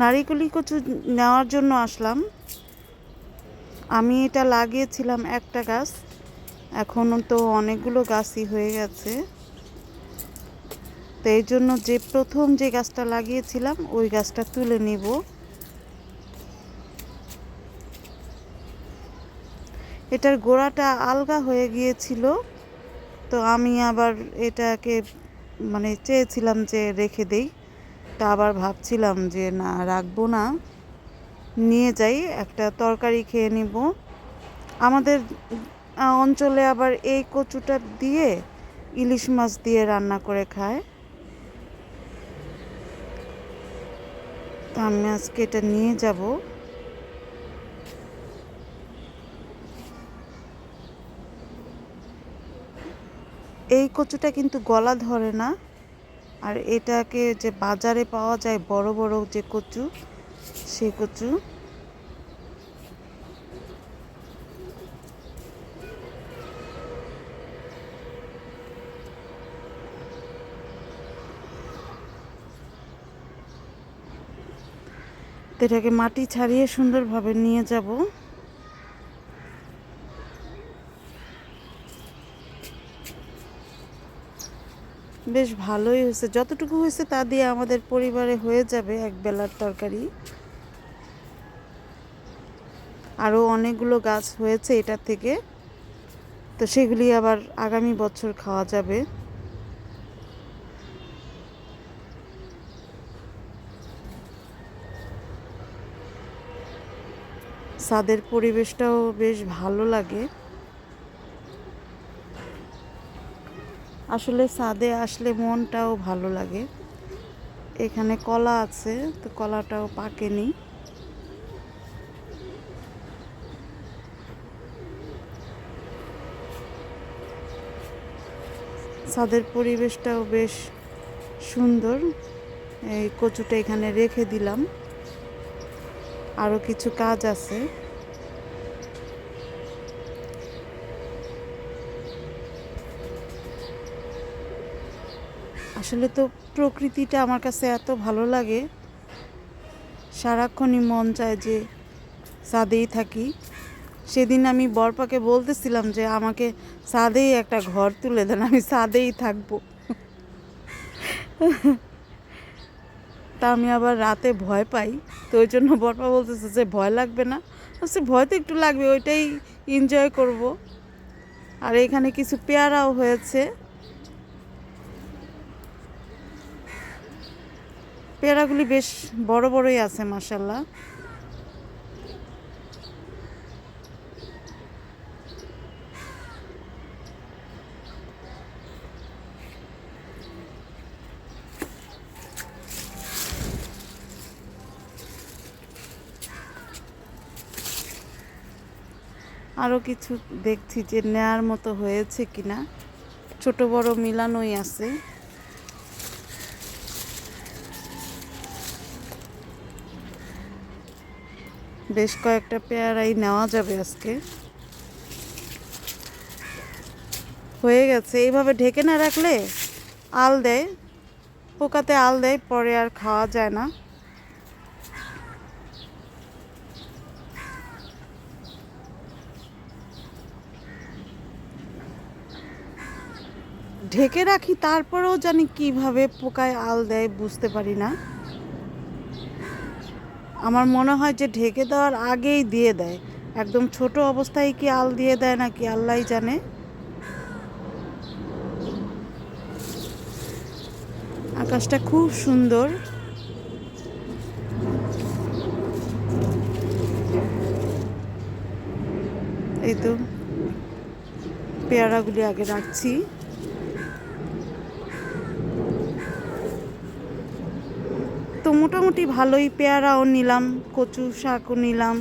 নারিকলি কচু নেওয়ার জন্য আসলাম। আমি এটা লাগিয়েছিলাম একটা গাছ। এখন তো অনেকগুলো গাছই হয়ে গেছে। তো এই জন্য যে প্রথম যে গাছটা লাগিয়েছিলাম, ওই গাছটা তুলে নিব। এটার গোড়াটা আলগা হয়ে গিয়েছিল। তো আমি আবার এটাকে মানে চেয়েছিলাম যে রেখে দেই। তা আবার ভাবছিলাম যে, না, রাখব না। নিয়ে যাই, একটা তরকারি খেয়ে নিব। আমাদের অঞ্চলে আবার এই কচুটা দিয়ে ইলিশ মাছ দিয়ে রান্না করে খায়। তো আমি আজকে এটা নিয়ে যাব। এই কচুটা কিন্তু গলা ধরে না। আর এটাকে যে বাজারে পাওয়া যায় বড় বড় যে কচু, সেই কচু। এটাকে মাটি ছাড়িয়ে সুন্দরভাবে নিয়ে যাব। বেশ ভালোই হয়েছে। যতটুকু হয়েছে তা দিয়ে আমাদের পরিবারে হয়ে যাবে এক বেলার তরকারি। আরও অনেকগুলো গাছ হয়েছে এটা থেকে। তো সেগুলি আবার আগামী বছর খাওয়া যাবে। ছাদের পরিবেশটাও বেশ ভালো লাগে। আসলে ছাদে আসলে মনটাও ভালো লাগে। এখানে কলা আছে, তো কলাটাও পাকেনি। ছাদের পরিবেশটাও বেশ সুন্দর। এই কচুটা এখানে রেখে দিলাম। আরও কিছু কাজ আছে। আসলে তো প্রকৃতিটা আমার কাছে এত ভালো লাগে। সারাক্ষণই মন চায় যে ছাদেই থাকি। সেদিন আমি বরপাকে বলতেছিলাম যে, আমাকে ছাদেই একটা ঘর তুলে দেন, আমি ছাদেই থাকব। তা আমি আবার রাতে ভয় পাই। তো ওই জন্য বরপা বলতেছে যে, ভয় লাগবে না। বলছে, ভয় তো একটু লাগবে, ওইটাই এনজয় করব। আর এখানে কিছু পেয়ারাও হয়েছে। পেয়ারাগুলি বেশ বড় বড়ই আছে মাসাল্লাহ আরও কিছু দেখছি যে নেয়ার মতো হয়েছে কিনা। ছোট বড় মিলানোই আছে। বেশ কয়েকটা পেয়ারাই নেওয়া যাবে আজকে। হয়ে গেছে। এইভাবে ঢেকে না রাখলে আল দেয়, পোকাতে আল দেয়, পরে আর খাওয়া যায় না। ঢেকে রাখি, তারপরেও জানি কীভাবে পোকায় আল দেয় বুঝতে পারি না। আমার মনে হয় যে ঢেকে দেওয়ার আগেই দিয়ে দেয়। একদম ছোট অবস্থায় কি আল দিয়ে দেয় নাকি আল্লাহ জানে? আকাশটা খুব সুন্দর। এই তো পেয়ারাগুলি আগে রাখছি। মোটামুটি ভালোই পেয়ারাও নিলাম কচু শাকও নিলাম।